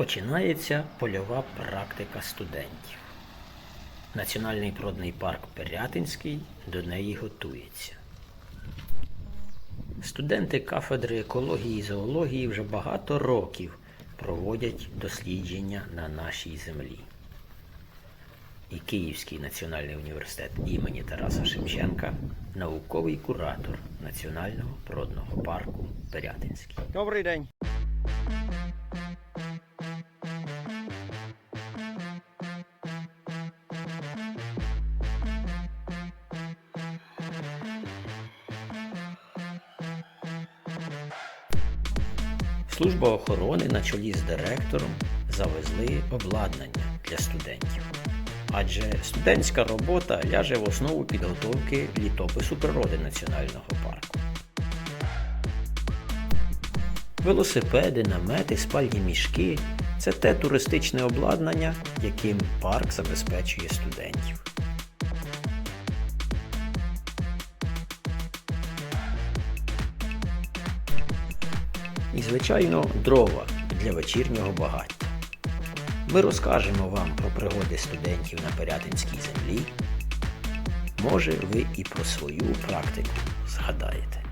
Починається польова практика студентів. Національний природний парк Пирятинський до неї готується. Студенти кафедри екології і зоології вже багато років проводять дослідження на нашій землі. І Київський національний університет імені Тараса Шевченка науковий куратор Національного природного парку Пирятинський. Добрий день. Служба охорони на чолі з директором завезли обладнання для студентів. Адже студентська робота ляже в основу підготовки літопису природи національного парку. Велосипеди, намети, спальні мішки це те туристичне обладнання, яким парк забезпечує студентів. І, звичайно, дрова для вечірнього багаття. Ми розкажемо вам про пригоди студентів на Пирятинській землі. Може, ви і про свою практику згадаєте.